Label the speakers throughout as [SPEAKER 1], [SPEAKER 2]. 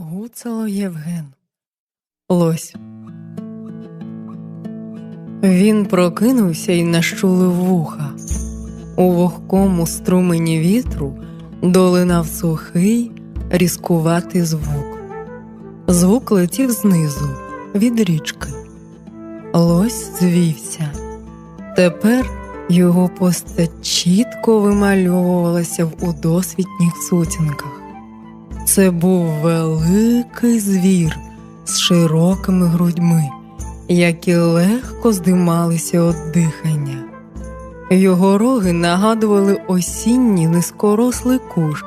[SPEAKER 1] Гуцало Євген Лось. Він прокинувся і нащулив вуха. У вогкому струмені вітру долинав сухий, різкуватий звук. Звук летів знизу, від річки. Лось звівся. Тепер його постать чітко вимальовувалася в удосвітніх сутінках. Це був великий звір з широкими грудьми, які легко здималися від дихання. Його роги нагадували осінній низькорослий кущ,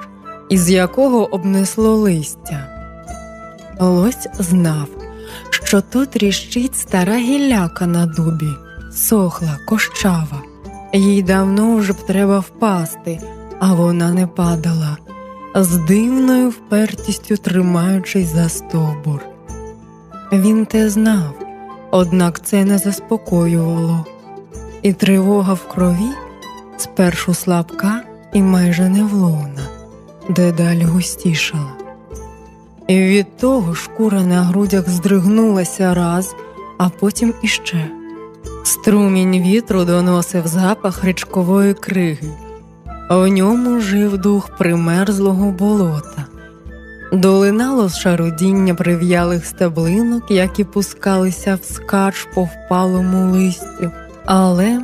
[SPEAKER 1] із якого обнесло листя. Лось знав, що то тріщить стара гілляка на дубі, сохла, кощава. Їй давно вже б треба впасти, а вона не падала з дивною впертістю тримаючись за стовбур. Він те знав, однак це не заспокоювало, і тривога в крові спершу слабка і майже невловна, дедалі густішала. І від того шкура на грудях здригнулася раз, а потім іще. Струмінь вітру доносив запах річкової криги. В ньому жив дух примерзлого болота, долинало шарудіння прив'ялих стеблинок, які пускалися вскач по впалому листю, але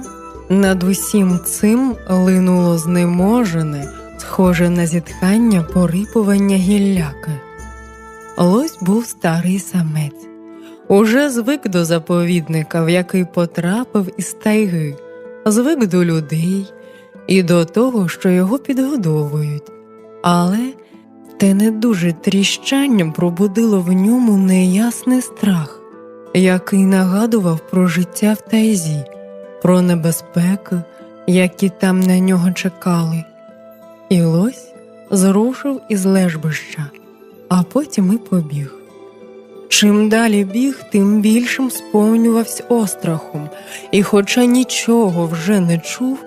[SPEAKER 1] над усім цим линуло знеможене, схоже на зітхання порипування гілляки. Лось був старий самець, уже звик до заповідника, в який потрапив із тайги, звик до людей і до того, що його підгодовують, але те не дуже тріщання пробудило в ньому неясний страх, який нагадував про життя в тайзі, про небезпеки, які там на нього чекали. І лось зрушив із лежбища, а потім і побіг. Чим далі біг, тим більшим сповнювався острахом, і, хоча нічого вже не чув,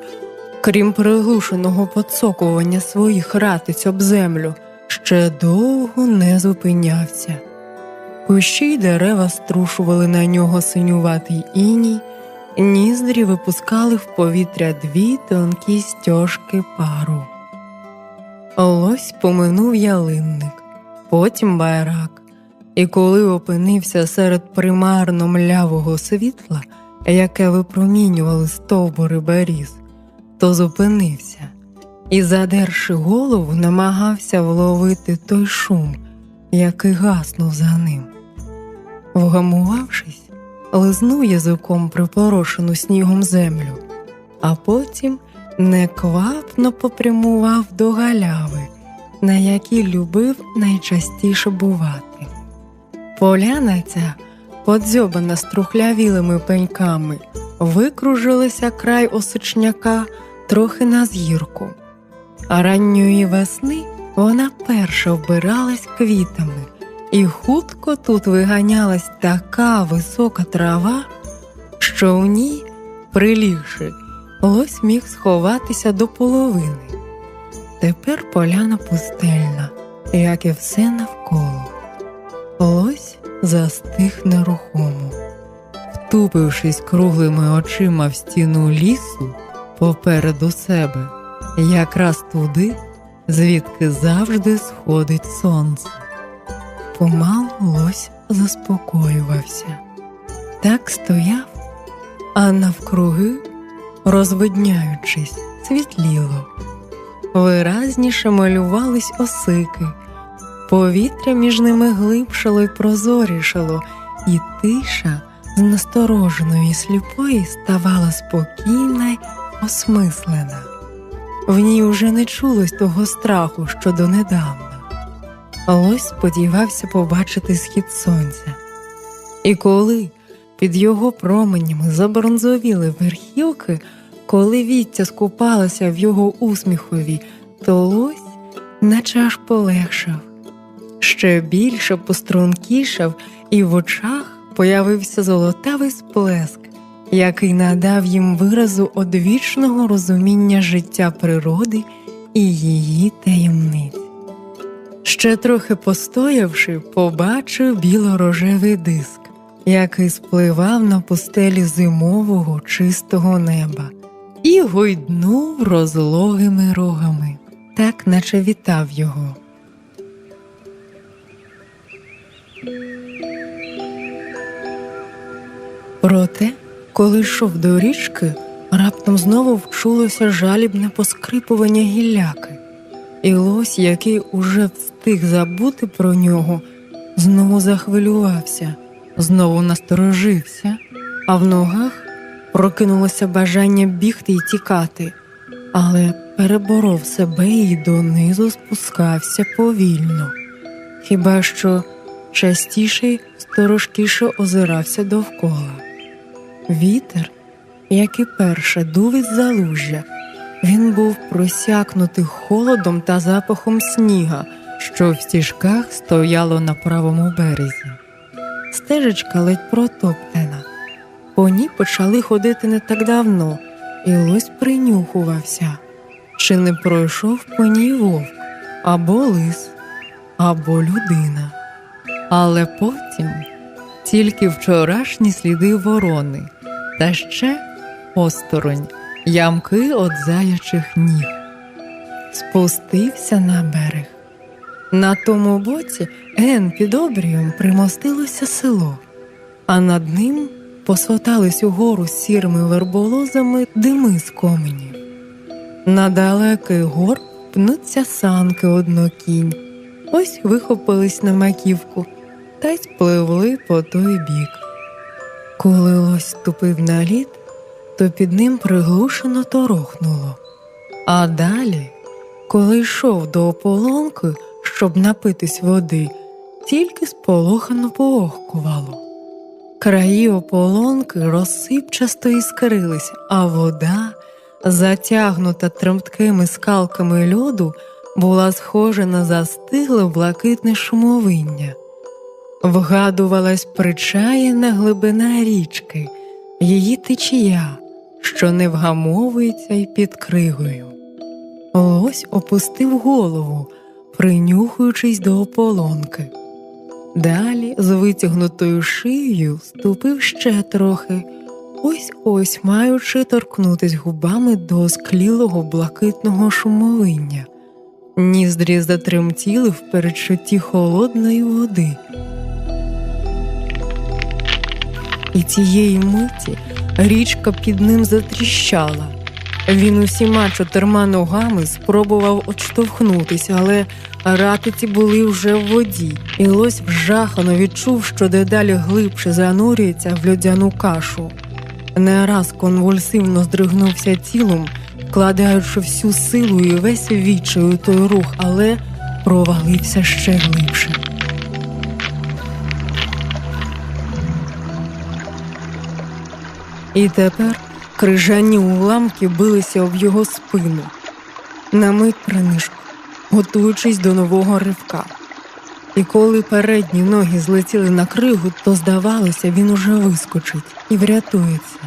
[SPEAKER 1] крім приглушеного поцокування своїх ратиць об землю, ще довго не зупинявся. Кущі й дерева струшували на нього синюватий іній, ніздрі випускали в повітря дві тонкі стяжки пару. Лось поминув ялинник, потім байрак, і коли опинився серед примарно млявого світла, яке випромінювали стовбури беріз, то зупинився і, задерши голову, намагався вловити той шум, який гаснув за ним. Вгамувавшись, лизнув язиком припорошену снігом землю, а потім неквапно попрямував до галяви, на якій любив найчастіше бувати. Поляна ця, подзьобана струхлявілими пеньками, викружилася край осичняка трохи на згірку, а ранньої весни вона перша вбиралась квітами, і хутко тут виганялась така висока трава, що в ній, прилігши, лось міг сховатися до половини. Тепер поляна пустельна, як і все навколо. Лось застиг нерухомо, втупившись круглими очима в стіну лісу попереду себе, якраз туди, звідки завжди сходить сонце. Помалу лось заспокоювався, так стояв, а навкруги, розвидняючись, світліло, виразніше малювались осики, повітря між ними глибшало й прозорішало, і тиша з настороженої сліпої ставала спокійна осмислена. В ній уже не чулось того страху, що донедавна. Лось сподівався побачити схід сонця. І коли під його променями забронзовіли верхівки, коли віття скупалося в його усміхові, то лось наче аж полегшав, ще більше пострункішав, і в очах появився золотавий сплеск, який надав їм виразу одвічного розуміння життя природи і її таємниць. Ще трохи постоявши, побачив біло-рожевий диск, який спливав на пустелі зимового чистого неба, і гойднув розлогими рогами, так наче вітав його. Проте, коли йшов до річки, раптом знову вчулося жалібне поскрипування гілляки, і лось, який уже встиг забути про нього, знову захвилювався, знову насторожився, а в ногах прокинулося бажання бігти й тікати, але переборов себе і донизу спускався повільно, хіба що частіше й сторожкіше озирався довкола. Вітер, як і перше, дув із залужжя. Він був просякнутий холодом та запахом сніга, що в стіжках стояло на правому березі. Стежечка ледь протоптана. По ній почали ходити не так давно, і лось принюхувався, чи не пройшов по ній вовк або лис, або людина. Але потім тільки вчорашні сліди ворони, та ще осторонь ямки от заячих ніг. Спустився на берег. На тому боці ген під обрієм примостилося село, а над ним посотались угору сірими верболозами дими з коменів. На далекий гор пнуться санки однокінь, ось вихопились на маківку та й спливли по той бік. Коли лось ступив на лід, то під ним приглушено торохнуло. А далі, коли йшов до ополонки, щоб напитись води, тільки сполохано поохкувало. Краї ополонки розсипчасто іскрились, а вода, затягнута тремткими скалками льоду, була схожа на застигле блакитне шумовиння. Вгадувалась причаєна глибина річки, її течія, що не вгамовується й під кригою. Лось опустив голову, принюхуючись до ополонки. Далі, з витягнутою шиєю, ступив ще трохи, ось ось маючи торкнутись губами до склілого блакитного шумовиння. Ніздрі затремтіли в передчутті холодної води. І цієї миті річка під ним затріщала. Він усіма чотирма ногами спробував отштовхнутися, але ратиці були вже в воді, і лось вжахано відчув, що дедалі глибше занурюється в льодяну кашу. Не раз конвульсивно здригнувся тілом, вкладаючи всю силу і весь у той рух, але провалився ще глибше. І тепер крижані уламки билися об його спину, на мить принишку, готуючись до нового ривка. І коли передні ноги злетіли на кригу, то здавалося, він уже вискочить і врятується.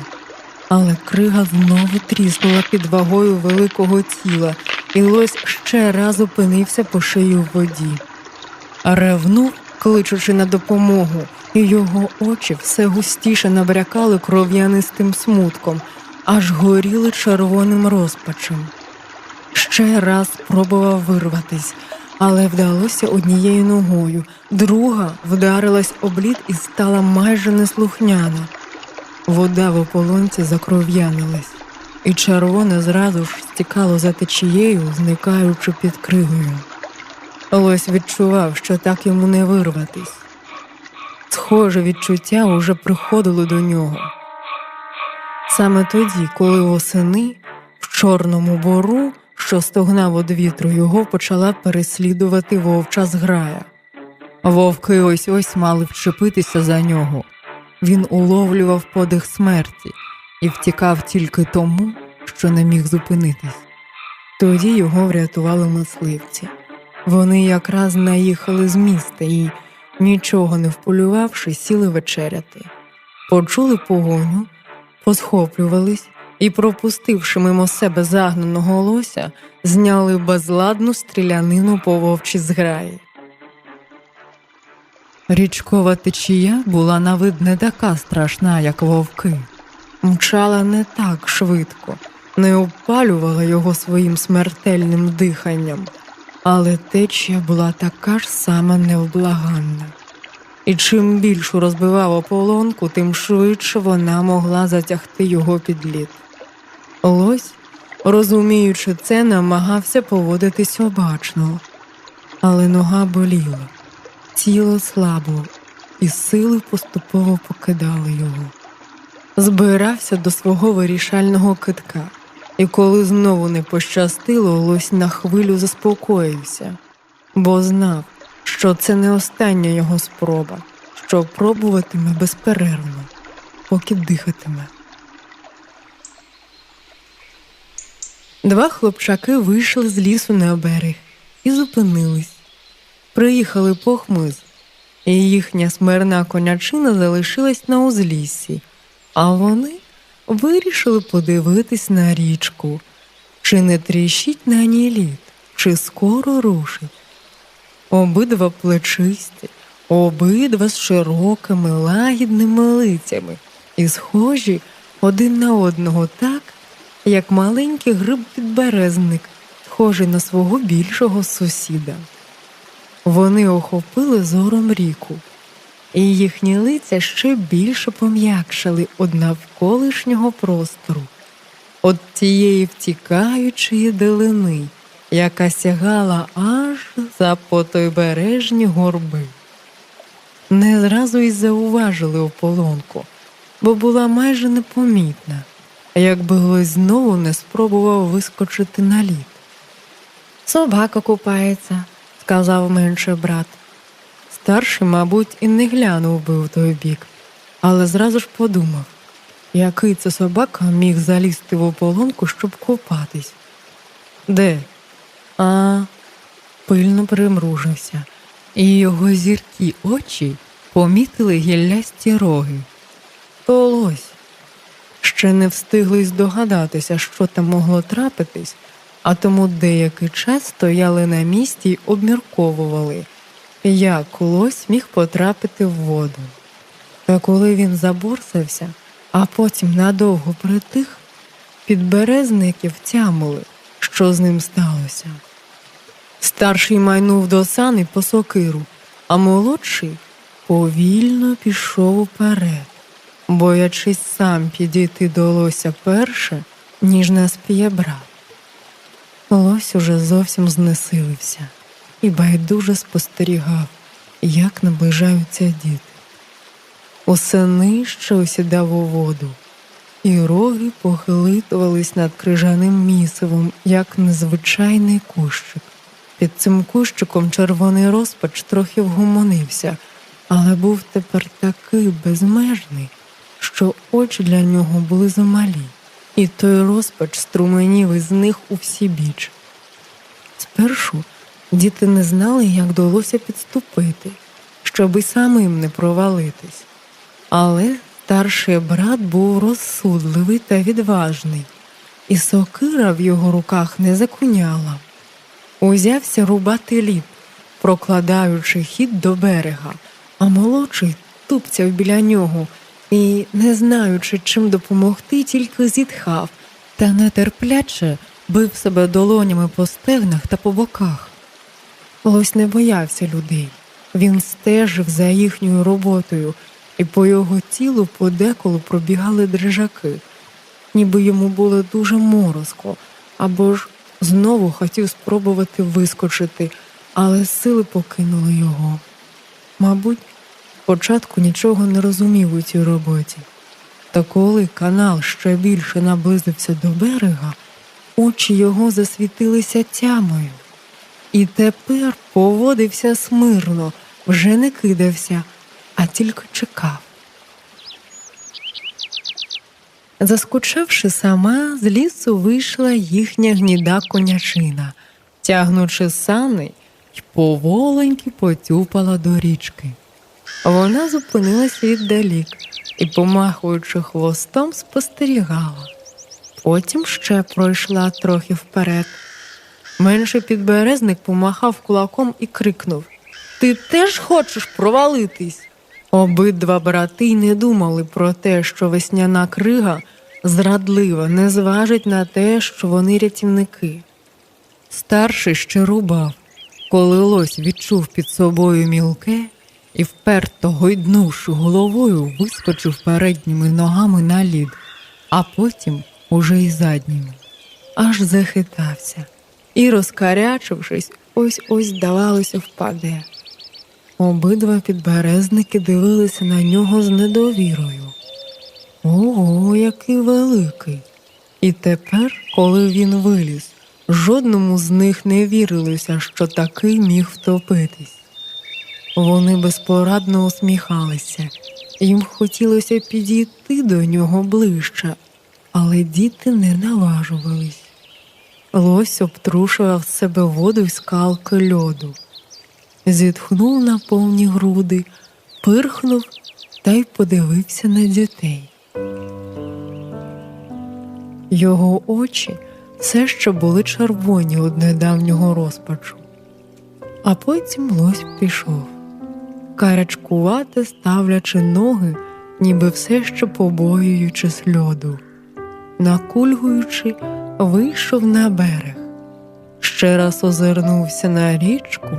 [SPEAKER 1] Але крига знову тріснула під вагою великого тіла, і лось ще раз опинився по шию в воді. Ревнув, кличучи на допомогу, і його очі все густіше набрякали кров'янистим смутком, аж горіли червоним розпачем. Ще раз спробував вирватись, але вдалося однією ногою, друга вдарилась об лід і стала майже неслухняна. Вода в ополонці закров'янилась, і червоне зразу ж стікало за течією, зникаючи під кригою. Лось відчував, що так йому не вирватись. Схоже відчуття уже приходило до нього. Саме тоді, коли восени в Чорному бору, що стогнав од вітру, його почала переслідувати вовча зграя. Вовки ось ось мали вчепитися за нього. Він уловлював подих смерті і втікав тільки тому, що не міг зупинитись. Тоді його врятували мисливці. Вони якраз наїхали з міста і, нічого не вполювавши, сіли вечеряти, почули погоню, посхоплювались і, пропустивши мимо себе загнаного лося, зняли безладну стрілянину по вовчі зграї. Річкова течія була на вид не така страшна, як вовки. Мчала не так швидко, не опалювала його своїм смертельним диханням, але течія була така ж сама невблаганна. І чим більшу розбивав ополонку, тим швидше вона могла затягти його під лід. Лось, розуміючи це, намагався поводитись обачно, але нога боліла, тіло слабо, і сили поступово покидали його. Збирався до свого вирішального китка, і коли знову не пощастило, лось на хвилю заспокоївся, бо знав, що це не остання його спроба, що пробуватиме безперервно, поки дихатиме. Два хлопчаки вийшли з лісу на берег і зупинились. Приїхали по хмиз, і їхня смирна конячина залишилась на узліссі, а вони вирішили подивитись на річку, чи не тріщить на ній лід, чи скоро рушить. Обидва плечисті, обидва з широкими лагідними лицями і схожі один на одного так, як маленький гриб підберезник, схожий на свого більшого сусіда. Вони охопили зором ріку, і їхні лиця ще більше пом'якшали од навколишнього простору, от тієї втікаючої долини, яка сягала аж за потойбережні горби. Не зразу й зауважили ополонку, бо була майже непомітна, якби Лось знову не спробував вискочити на лід. Собака купається, сказав менший брат. Старший, мабуть, і не глянув би в той бік, але зразу ж подумав, який це собака міг залізти в ополонку, щоб купатись. Де? А, пильно примружився, і його зіркі очі помітили гіллясті роги. То лось. Ще не встигли здогадатися, що там могло трапитись, а тому деякий час стояли на місці й обмірковували, як лось міг потрапити в воду. Та коли він заборсався, а потім надовго притих, підберезники втямили, що з ним сталося. Старший майнув до сани по сокиру, а молодший повільно пішов уперед, боячись сам підійти до лося перше, ніж наспіє брат. Лось уже зовсім знесилився і байдуже спостерігав, як наближаються діти. Усе нижче осідав у воду, і роги похилитувались над крижаним місивом, як незвичайний кущик. Під цим кущиком червоний розпач трохи вгомонився, але був тепер такий безмежний, що очі для нього були замалі, і той розпач струменів із них у всі біч. Спершу діти не знали, як вдалося підступити, щоб і самим не провалитись. Але старший брат був розсудливий та відважний, і сокира в його руках не закуняла. Узявся рубати лід, прокладаючи хід до берега, а молодший тупцяв біля нього і, не знаючи, чим допомогти, тільки зітхав та нетерпляче бив себе долонями по стегнах та по боках. Лось не боявся людей, він стежив за їхньою роботою, і по його тілу подеколи пробігали дрижаки, ніби йому було дуже морозко, або ж знову хотів спробувати вискочити, але сили покинули його. Мабуть, спочатку нічого не розумів у цій роботі. Та коли канал ще більше наблизився до берега, очі його засвітилися тямою. І тепер поводився смирно, вже не кидався, а тільки чекав. Заскучавши сама, з лісу вийшла їхня гніда конячина, тягнучи сани й поволеньки потюпала до річки. Вона зупинилась віддалік і, помахуючи хвостом, спостерігала. Потім ще пройшла трохи вперед. Менший підберезник помахав кулаком і крикнув Ти теж хочеш провалитись? Обидва брати й не думали про те, що весняна крига зрадлива не зважить на те, що вони рятівники. Старший ще рубав, коли лось відчув під собою мілке і вперто гойднувши головою, вискочив передніми ногами на лід, а потім уже й задніми. Аж захитався і, розкарячившись, ось ось, здавалося, впаде. Обидва підберезники дивилися на нього з недовірою. Ого, який великий! І тепер, коли він виліз, жодному з них не вірилося, що такий міг втопитись. Вони безпорадно усміхалися, їм хотілося підійти до нього ближче, але діти не наважувались. Лось обтрушував себе воду й скалки льоду, зітхнув на повні груди, пирхнув та й подивився на дітей. Його очі все ще були червоні від недавнього розпачу, а потім лось пішов, карачкувати, ставлячи ноги, ніби все ще побоюючи сльоду, накульгуючи, вийшов на берег, ще раз озирнувся на річку,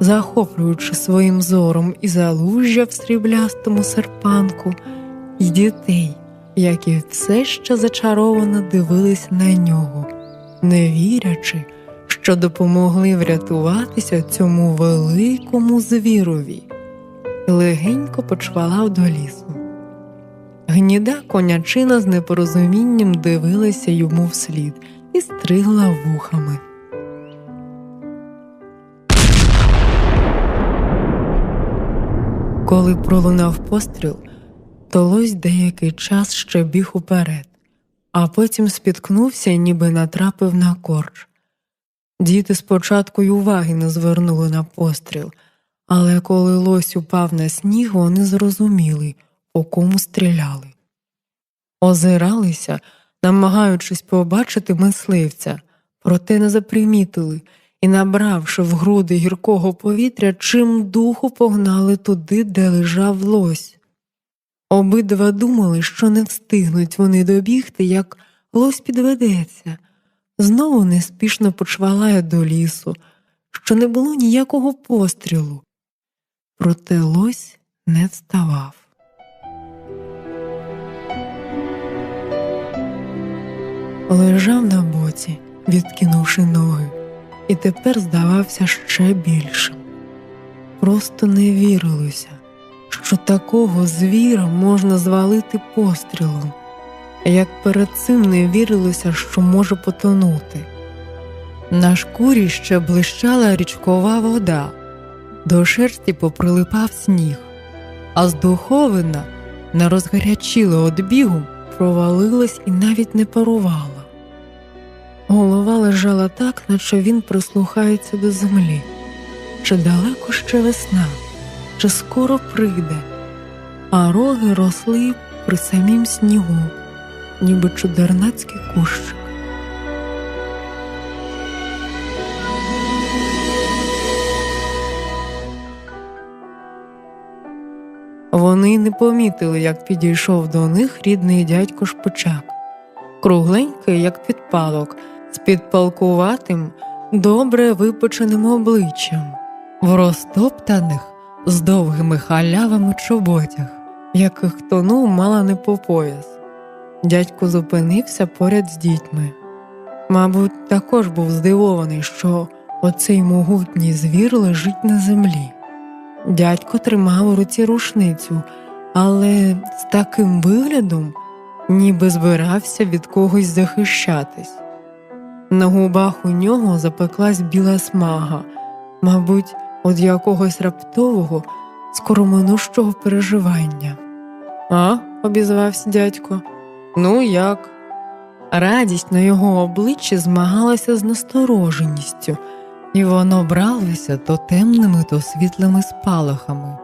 [SPEAKER 1] захоплюючи своїм зором і залужжя в сріблястому серпанку, і дітей які все ще зачаровано дивились на нього, не вірячи, що допомогли врятуватися цьому великому звірові, легенько почвалав до лісу. Гніда конячина з непорозумінням дивилася йому вслід і стригла вухами. Коли пролунав постріл, то лось деякий час ще біг уперед, а потім спіткнувся, ніби натрапив на корч. Діти спочатку й уваги не звернули на постріл, але коли лось упав на сніг, вони зрозуміли, по кому стріляли. Озиралися, намагаючись побачити мисливця, проте не запримітили і, набравши в груди гіркого повітря, чим духу погнали туди, де лежав лось. Обидва думали, що не встигнуть вони добігти, як лось підведеться, знову неспішно почвалає до лісу, що не було ніякого пострілу. Проте лось не вставав. Лежав на боці, відкинувши ноги, і тепер здавався ще більшим. Просто не вірилося що такого звіра можна звалити пострілом, як перед цим не вірилося, що може потонути. На шкурі ще блищала річкова вода, до шерсті поприлипав сніг, а з духовина на розгарячіле од бігу провалилась і навіть не парувала. Голова лежала так, наче він прислухається до землі, чи далеко ще весна? Чи скоро прийде, а роги росли при самім снігу, ніби чудернацький кущик. Вони не помітили, як підійшов до них рідний дядько Шпичак, кругленький, як підпалок, з підпалкуватим, добре випеченим обличчям, в розтоптаних з довгими халявами чоботях, яких тонув мала не по пояс. Дядько зупинився поряд з дітьми. Мабуть, також був здивований, що оцей могутній звір лежить на землі. Дядько тримав у руці рушницю, але з таким виглядом, ніби збирався від когось захищатись. На губах у нього запеклась біла смага, мабуть, від якогось раптового, скороминущого переживання. А, обізвався дядько, ну як? Радість на його обличчі змагалася з настороженістю, і воно бралося то темними, то світлими спалахами.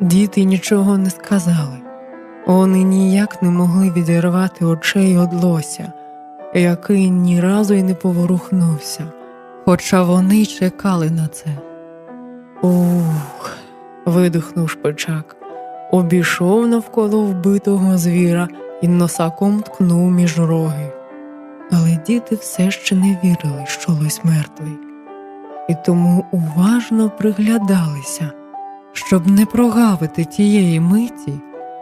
[SPEAKER 1] Діти нічого не сказали, вони ніяк не могли відірвати очей від лося, який ні разу й не поворухнувся, хоча вони й чекали на це. Ух, видихнув шпичак, обійшов навколо вбитого звіра і носаком ткнув між роги. Але діти все ще не вірили, що лось мертвий, і тому уважно приглядалися, щоб не прогавити тієї миті,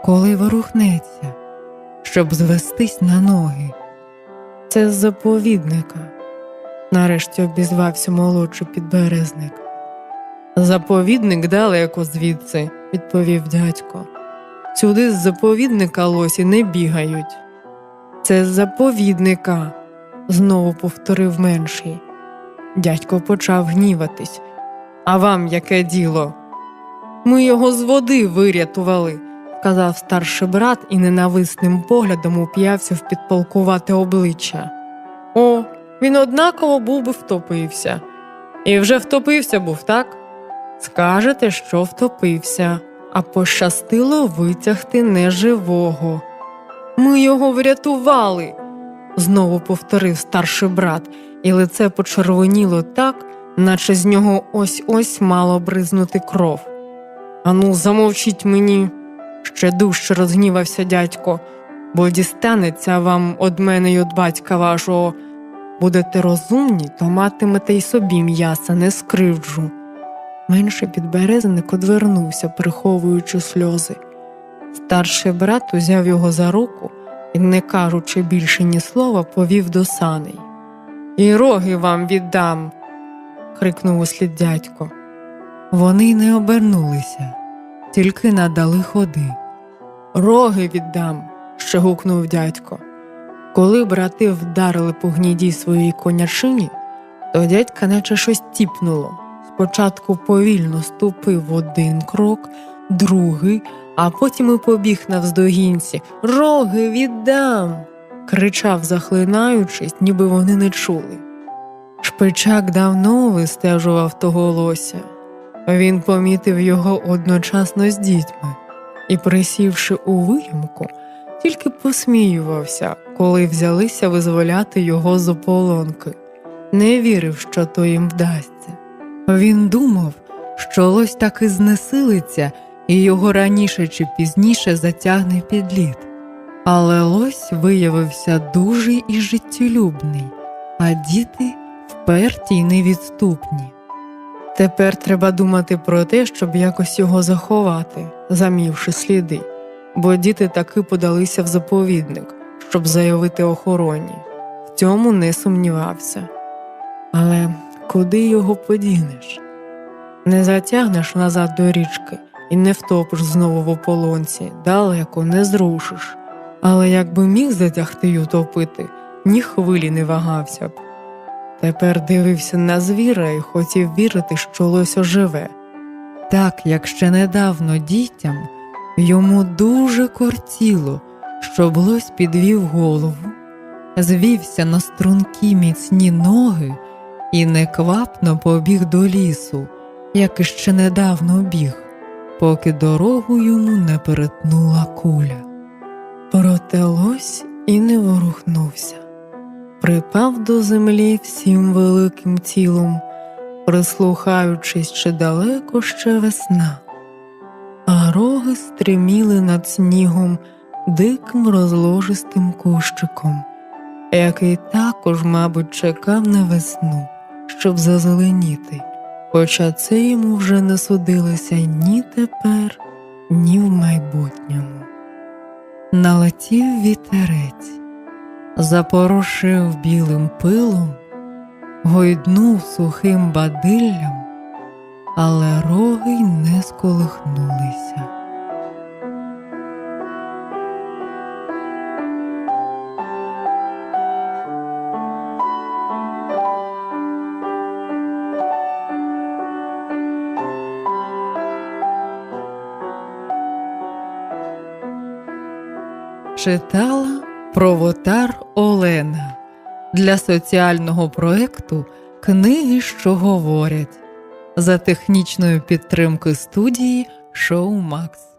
[SPEAKER 1] коли ворухнеться, щоб звестись на ноги. Це з заповідника, нарешті обізвався молодший підберезник. Заповідник далеко звідси, відповів дядько. Сюди з заповідника лосі не бігають. Це з заповідника, знову повторив менший. Дядько почав гніватись. А вам яке діло? Ми його з води вирятували, сказав старший брат і ненависним поглядом уп'явся в підполкувате обличчя. О, він однаково був би втопився. І вже втопився був, так? Скажете, що втопився, а пощастило витягти неживого. Ми його врятували, знову повторив старший брат, і лице почервоніло так, наче з нього ось ось мало бризнути кров. Ану, замовчіть мені, ще дужче розгнівався дядько, бо дістанеться вам од мене й од батька вашого. Будете розумні, то матимете й собі м'яса, не скривджу. Менший підберезник одвернувся, приховуючи сльози. Старший брат узяв його за руку і, не кажучи більше ні слова, повів до саней. І роги вам віддам. крикнув услід дядько. Вони не обернулися, тільки надали ходи. Роги віддам. ще гукнув дядько. Коли брати вдарили по гніді своїй конячині, то дядька наче щось тіпнуло. Спочатку повільно ступив один крок, другий, а потім і побіг навздогінці. Роги віддам. кричав, захлинаючись, ніби вони не чули. Шпичак давно вистежував того лося. Він помітив його одночасно з дітьми і, присівши у виямку, тільки посміювався, коли взялися визволяти його з ополонки, не вірив, що то їм вдасться. Він думав, що лось таки знесилиться і його раніше чи пізніше затягне під лід. Але лось виявився дуже і життєлюбний, а діти вперті й невідступні. Тепер треба думати про те, щоб якось його заховати, замівши сліди, бо діти таки подалися в заповідник, щоб заявити охороні. В цьому не сумнівався. Але куди його подінеш? Не затягнеш назад до річки і не втопиш знову в ополонці, далеко не зрушиш. Але якби міг затягти й утопити, ні хвилі не вагався б. Тепер дивився на звіра і хотів вірити, що лось оживе. Так як ще недавно дітям йому дуже кортіло, щоб лось підвів голову, звівся на стрункі міцні ноги і неквапно побіг до лісу, як іще недавно біг, поки дорогу йому не перетнула куля. Проте лось і не ворухнувся припав до землі всім великим тілом, прислухаючись, чи далеко ще весна, а роги стриміли над снігом диким розложистим кущиком, який також, мабуть, чекав на весну, щоб зазеленіти, хоча це йому вже не судилося ні тепер, ні в майбутньому. Налетів вітерець запорошив білим пилом, гойднув сухим бадиллям, але роги й не сколихнулися. Читала Провотар Олена для соціального проекту Книги, що говорять за технічною підтримки студії Шоу Макс.